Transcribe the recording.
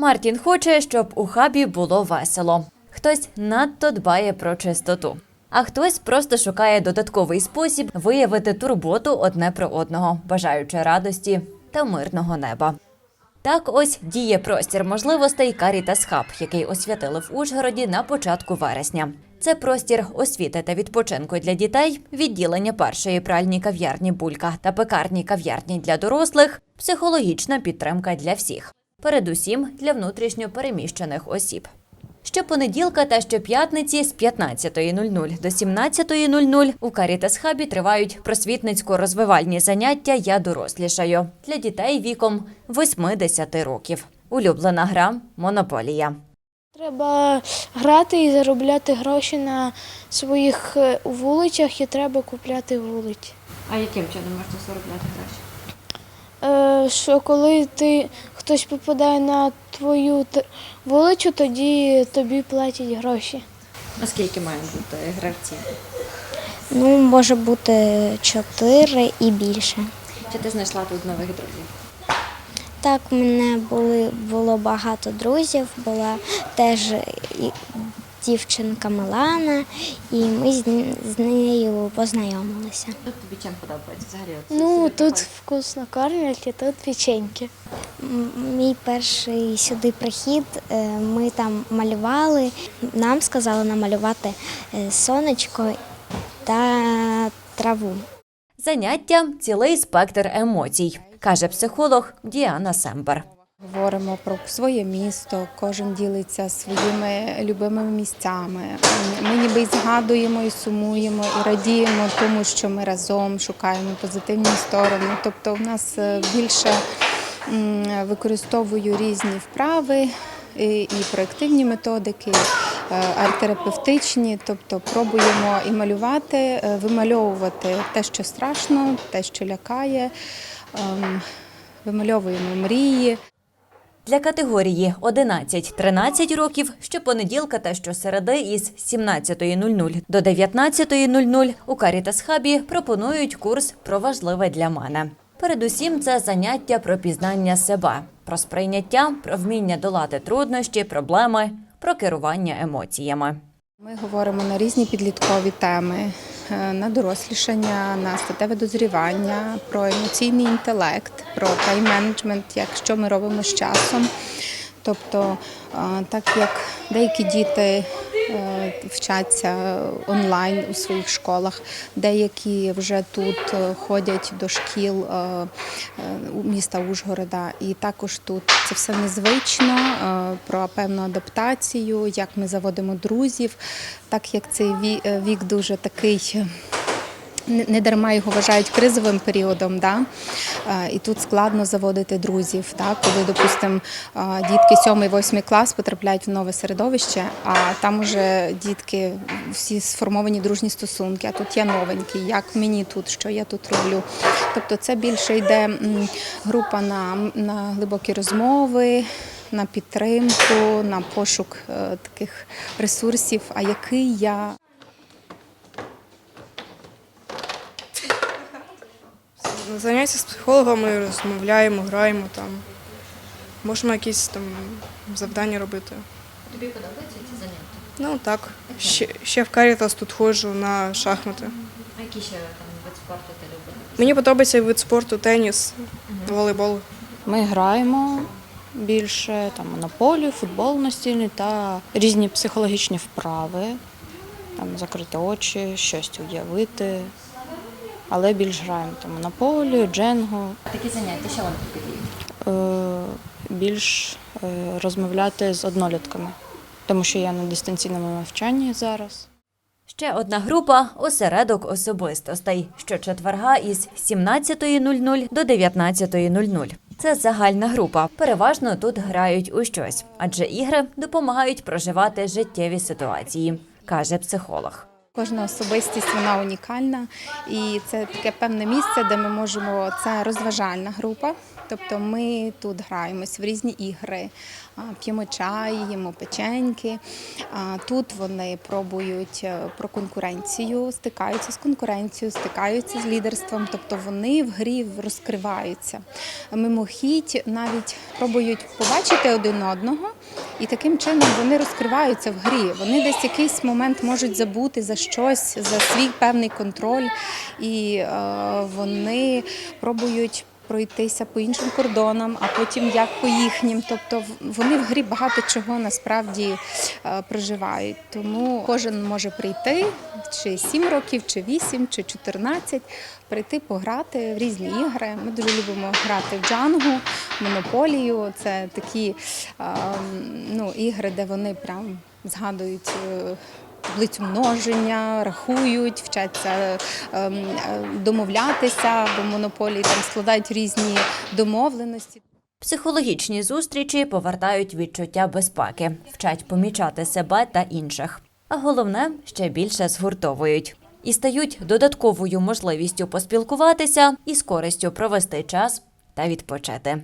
Мартін хоче, щоб у хабі було весело. Хтось надто дбає про чистоту, а хтось просто шукає додатковий спосіб виявити турботу одне про одного, бажаючи радості та мирного неба. Так ось діє простір можливостей Caritas Hub, який освятили в Ужгороді на початку вересня. Це простір освіти та відпочинку для дітей, відділення першої пральні кав'ярні Булька та пекарні кав'ярні для дорослих, психологічна підтримка для всіх, передусім для внутрішньо переміщених осіб. Щопонеділка та щоп'ятниці з 15.00 до 17.00 у Caritas Hubі тривають просвітницько-розвивальні заняття Я дорослішаю для дітей віком 8-10 років. Улюблена гра Монополія. Треба грати і заробляти гроші на своїх е, вулицях і треба купляти вулиці. А яким чином можна заробляти гроші? Е, що коли ти хтось попадає на твою вулицю, тоді тобі платять гроші. Наскільки мають бути гравці? Ну, може бути чотири і більше. Чи ти знайшла тут нових друзів? Так, у мене були, було багато друзів, була теж дівчинка Милана, і ми з, з нею познайомилися. Тут тобі чим подобається взагалі? Ну тут вкусно кормять, і тут печеньки. Мій перший сюди прихід, е, ми там малювали. Нам сказали намалювати е, сонечко та траву. Заняття цілий спектр емоцій, каже психолог Діана Сембер. Говоримо про своє місто, кожен ділиться своїми любимими місцями. Ми ніби згадуємо і сумуємо, і радіємо тому, що ми разом шукаємо позитивні сторони. Тобто, в нас е, більше використовую різні вправи і, і проєктивні методики, е, арт-терапевтичні, тобто пробуємо і малювати, е, вимальовувати те, що страшно, те, що лякає. ем, Вимальовуємо мрії. Для категорії 11-13 років щопонеділка та щосереди із 17.00 до 19.00 у Caritas Hubі пропонують курс про важливе для мене. Передусім, це заняття про пізнання себе, про сприйняття, про вміння долати труднощі, проблеми, про керування емоціями. Ми говоримо на різні підліткові теми, на дорослішання, на статеве дозрівання, про емоційний інтелект, про тайм-менеджмент, як що ми робимо з часом. Тобто, так як деякі діти е, вчаться онлайн у своїх школах, деякі вже тут е, ходять до шкіл е, міста Ужгорода, і також тут це все незвично про певну адаптацію, як ми заводимо друзів, так як цей вік дуже такий. Е, не дарма його вважають кризовим періодом, да? Е, і тут складно заводити друзів. Да? Коли, допустимо, дітки 7-8 клас потрапляють в нове середовище, а там уже дітки всі сформовані дружні стосунки, а тут я новенький, як мені тут, що я тут роблю. Тобто це більше йде група на, на глибокі розмови. На підтримку, на пошук е, таких ресурсів, а який я Заняття з психологами розмовляємо, граємо там. Можемо якісь там завдання робити. Тобі подобаються ці заняття? Ну так. Ще, ще в Карітас тут ходжу на шахмати. А які ще там вид спорту ти любиш? Мені подобається вид спорту, теніс, волейбол. Ми граємо більше там на полі, футбол настільний та різні психологічні вправи, там закрити очі, щось уявити. Але більш граємо там на полі, дженгу, Такі заняття, що вони тобі е, більш е, розмовляти з однолітками, тому що я на дистанційному навчанні зараз. Ще одна група осередок особистостей щочетверга із 17.00 до 19.00. Це загальна група. Переважно тут грають у щось, адже ігри допомагають проживати життєві ситуації, каже психолог. Кожна особистість вона унікальна, і це таке певне місце, де ми можемо. Це розважальна група, Тобто ми тут граємось в різні ігри, п'ємо чай, їмо печеньки. Тут вони пробують е, про конкуренцію, стикаються з конкуренцією, стикаються з лідерством, тобто вони в грі розкриваються. Мимохідь навіть пробують побачити один одного, і таким чином вони розкриваються в грі. Вони десь якийсь момент можуть забути за щось, за свій певний контроль, і е, вони пробують. Пройтися по іншим кордонам, а потім як по їхнім. Тобто вони в грі багато чого насправді е, проживають. Тому кожен може прийти чи 7 років, чи 8, чи 14, прийти пограти в різні ігри. Ми дуже любимо грати в джангу, монополію. Це такі е, ну, ігри, де вони прям згадують. Таблицю множення, рахують, вчаться ем, е, домовлятися, бо монополії там складають різні домовленості. Психологічні зустрічі повертають відчуття безпеки, вчать помічати себе та інших. А головне, ще більше згуртовують і стають додатковою можливістю поспілкуватися і з користю провести час та відпочити.